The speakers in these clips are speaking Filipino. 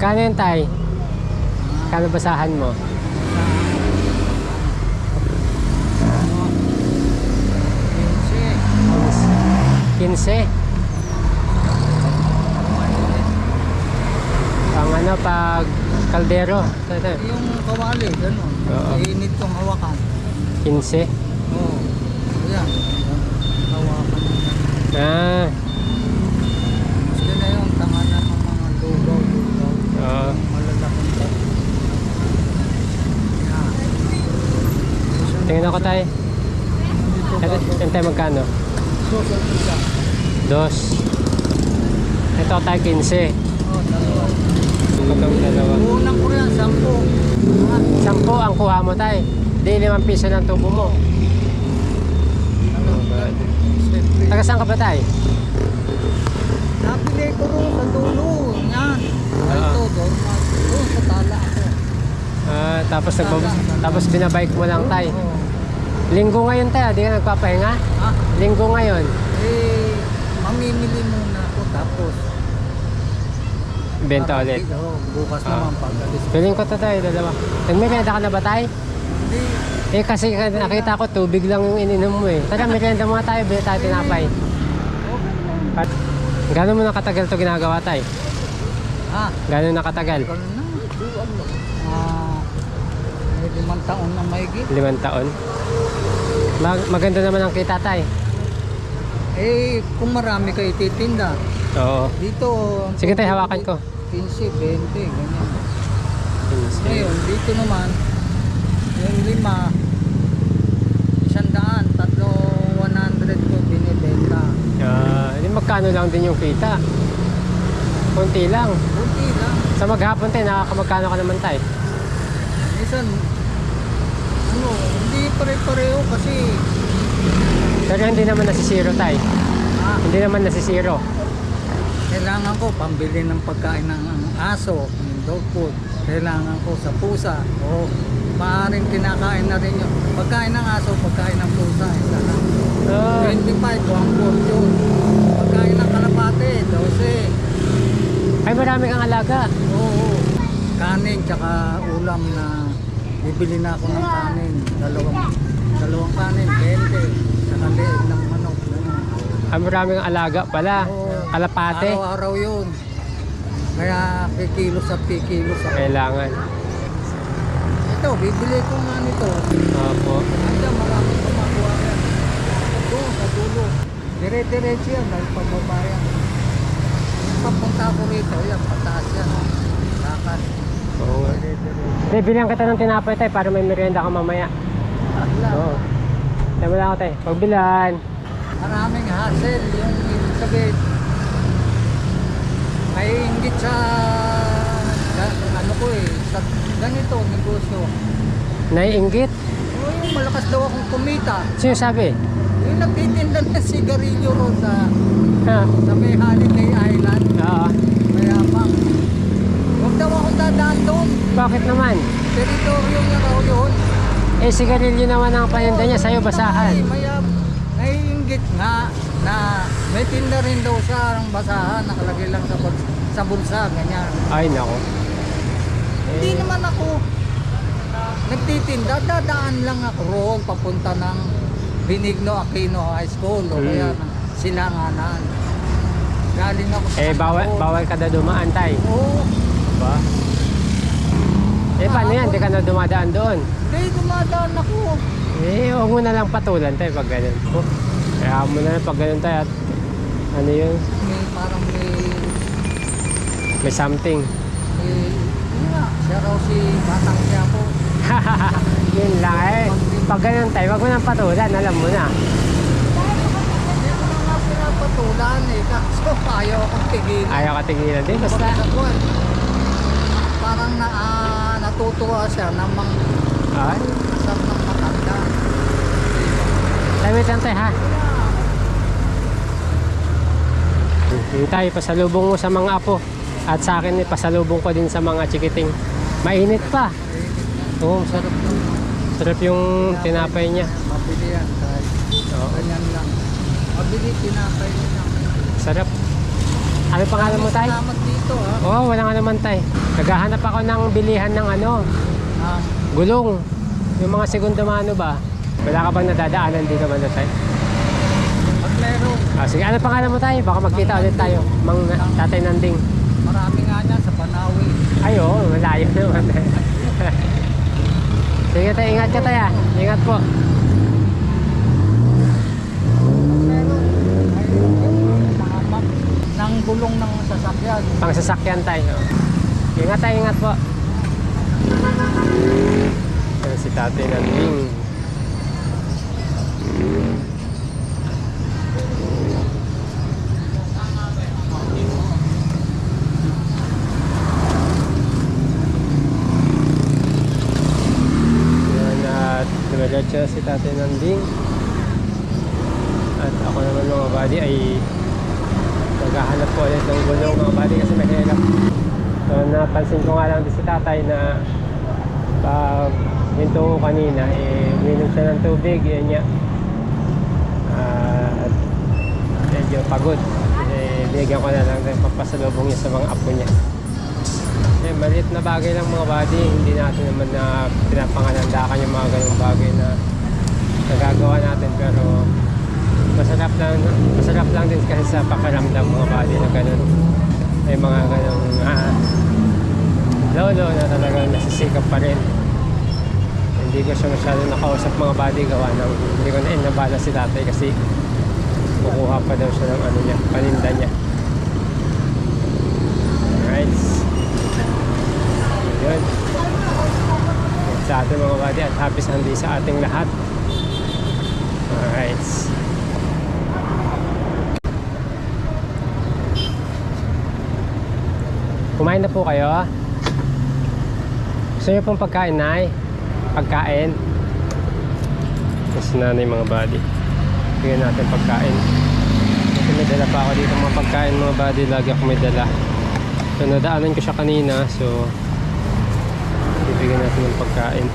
Magkano yan, tay? Kano basahan mo? 15. Pang ano, pag kaldero. Yung kawali, gano'n. Oo. Init kong hawakan. 15. Oo. Ayan. Hawakan. Ah, Gusto na yung tanganan ng mga lugaw, lugaw. oo. Malalaking to. Yan. Tingnan ako, tay. Dito Ito, ba? yan tayo magkano? Dos. Ito tayo 15. Oh, dalawa. Dalawa. Unang ko yan, sampo. Ah, Sampo ang kuha mo, tay. Di limang piso ng tubo mo. Taga saan ka ba, tay? Nabili ko rin sa dulo. Yan. Ito, doon. Doon sa tala ako. Ah, tapos nagbab- tapos binabike mo lang, tay. Oo. Linggo ngayon, tay. Di ka nagpapahinga? Ah, Linggo ngayon. eh, mamimili muna ako tapos. Benta ulit. Oo, bukas Ah. naman pag-alis. Piling ko to, tay. Dalawa. Nagmerenda ka na ba, tay? Hindi. Eh, kasi ka- nakita ko, tubig lang yung ininom mo eh. Tara, merenda muna tayo. Bili tayo tinapay. Okay lang. Pat- Gano'n mo nakatagal to ginagawa, tay? Ah, Gano'n nakatagal? ganun na. Ah, may limang taon na mahigit. Limang taon. Mag- maganda naman ang kita, tay. Eh, kung marami kayo titinda, Oo. dito... Sige, tay, tubig, hawakan ko. 15, 20, ganyan. Ngayon, dito naman, yung lima, isang daan, tatlo, 100 ko binibenta. Ah, hindi magkano lang din yung kita. Kunti lang. Kunti lang. Sa maghapon tayo, nakakamagkano ka naman tayo. Minsan, pare-pareho kasi, Pero hindi naman nasisiro tayo. ah, Hindi naman nasisiro. kailangan ko pambili ng pagkain ng aso, ng dog food. Kailangan ko sa pusa. O, maaaring kinakain na rin yun. Pagkain ng aso, pagkain ng pusa. Isa lang. Ah, 25 ko ang fortune. Pagkain ng kalapate, 12. ay, marami kang alaga. Oo. Kanin tsaka ulam na bibili na ako ng kanin. Dalawang, dalawang kanin, 20. Tsaka leeg ng manok. ganun. Ay, marami kang alaga pala. Oo. Kalapate. Araw-araw yun. Kaya kikilos at kikilos ako. Kailangan. Ito, bibili ko nga nito. Opo. Nandiyan, marami kumakuha yan. Doon, sa dulo. Dire-diretso yan, dahil pagbabayan. Papunta ko rito, yan, pataas yan. Lakad. Oo. Dire-diretso. Hindi, bilhan kita ng tinapay tayo para may merienda ka mamaya. Oo. Tayo mo lang ako tayo. Pagbilan. maraming hassle yung ibig sabihin. May inggit sa ano ko eh, sa ganito negosyo. Naiinggit. O yung malakas daw akong kumita. Sino sabi? Yung nagtitinda ng sigarilyo ron sa, Ha? sa may Holiday Island. Oo. Daw akong doon. Bakit naman? Teritoryo niya raw yun. Eh, sigarilyo naman ang paninda niya. Sa'yo basahan. Ay, mayab. Naiinggit nga na may tinda rin daw siya ng basahan. Nakalagay lang sa, sa bulsa. Ganyan. Ay, nako. Hindi naman ako nagtitinda. Dadaan lang ako roon papunta ng Benigno Aquino High School. O Mm. kaya ng Silanganan. Galing ako sa Eh, bawal, bawal ka na dumaan tayo. Oo. Ba? Paano yan? Hindi ka na dumadaan doon. Hindi, dumadaan ako. Eh, huwag mo na lang patulan tayo pag ganun. Oh, kaya mo na lang pag ganun tayo at ano yun, May parang may, may something. may, yun nga, siya raw si Batang Quiapo. yun lang eh. Pag ganun tayo, huwag mo nang patulan, alam mo na. Hindi ko na nga pinapatulan eh, kaso ayaw akong tigil. Ayaw ka tigilan din, basta. Parang na, ah, natutuwa siya na mang Ay, asap ng matanda. tayo wait lang tayo ha. Yung tayo, pasalubong mo sa mga apo. At sa akin, pasalubong ko din sa mga chikiting. Mainit pa. Oo, sarap. Sarap yung tinapay niya. Mabili yan kahit ganyan lang. Mabili, tinapay nila. sarap. Ano pangalan mo, tay? Salamat dito ha. Oo, oh, wala nga naman, tay. Naghahanap ako ng bilihan ng ano, Ah, gulong. Yung mga segundo mano ba? Wala ka bang nadadaanan dito man, tay? pag meron, Ah, sige, ano pangalan mo, tay? Baka magkita ulit tayo. Mang tatay Nanding. marami nga niyan sa Panawi. Ay, oo, malayo naman. sige, tay, ingat ka, tay, ah. Ingat po. Meron, ay yung mga map ng gulong ng sasakyan. Pang sasakyan tayo. Ingat tayo, ingat po. Ayan si Tatay Nanding. Dumiretso si Tatay Nanding. At ako naman mga buddy ay Naghahanap po ulit ng gulong mga buddy kasi mahirap. So napansin ko nga lang din si tatay na pag hinto ko kanina, eh, uminom siya ng tubig, yun niya. Ah, at medyo pagod. Eh, binigyan ko na lang ng papasalubong niya sa mga apo niya. Eh, maliit na bagay lang mga buddy, hindi natin naman na pinapangalandakan yung mga ganung bagay na nagagawa natin pero masarap lang masarap lang din kasi sa pakiramdam mga body na ganun. May mga ganun ah, lolo na talagang nasisikap pa rin. Hindi ko siya masyado nakausap mga body gawa ng hindi ko na inabala si tatay kasi kukuha pa daw siya ng ano niya paninda niya. Alright. Yun. Sa ating mga body at happy Sunday sa ating lahat. Alright Kumain na po kayo? Gusto niyo pong pagkain, Nay? Pagkain? Kasi nanay mga buddy. Bigyan natin pagkain. Kasi may dala pa ako dito mga pagkain mga buddy. Lagi ako may dala. So nadaanan ko siya kanina. So bibigyan natin ng pagkain.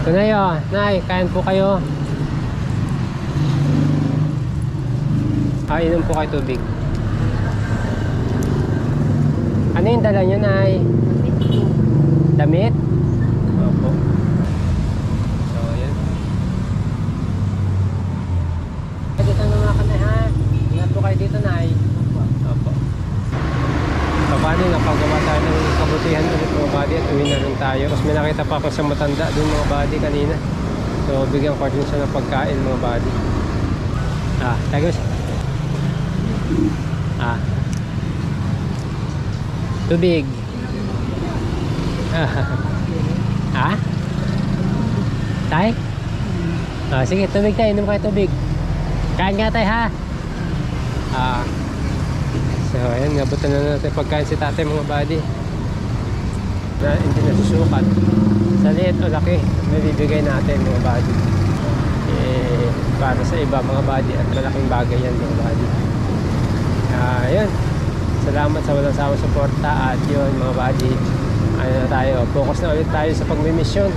Ito na yun. Nay, kain po kayo. Ah, inom po kayo tubig. Ano yung dala nyo, Nay? Damit? Opo. So, yan. Dito na mga kanay, ha? Ingat po kayo dito, Nay. Opo. So, paano napagawa tayo ng kabutihan ulit mga body at uwi na rin tayo. Tapos may nakita pa ako sa matanda dun mga body kanina. So, bigyan ko rin siya ng pagkain mga body. Ah, tayo Ah. Tubig. ha? Tay? Ah, sige, tubig tayo. Inom kayo tubig. Kain nga tayo, ha? Ah. So, ayan. Nabutan na natin pagkain si tatay mga buddy. Na hindi nasusukat. Sa liit o laki, may bibigay natin mga buddy. Eh, para sa iba mga buddy at malaking bagay yan mga buddy. Ah, yun. Salamat sa walang sawang suporta at yun mga buddy. Ano na tayo, focus na ulit tayo sa pagmimisyon.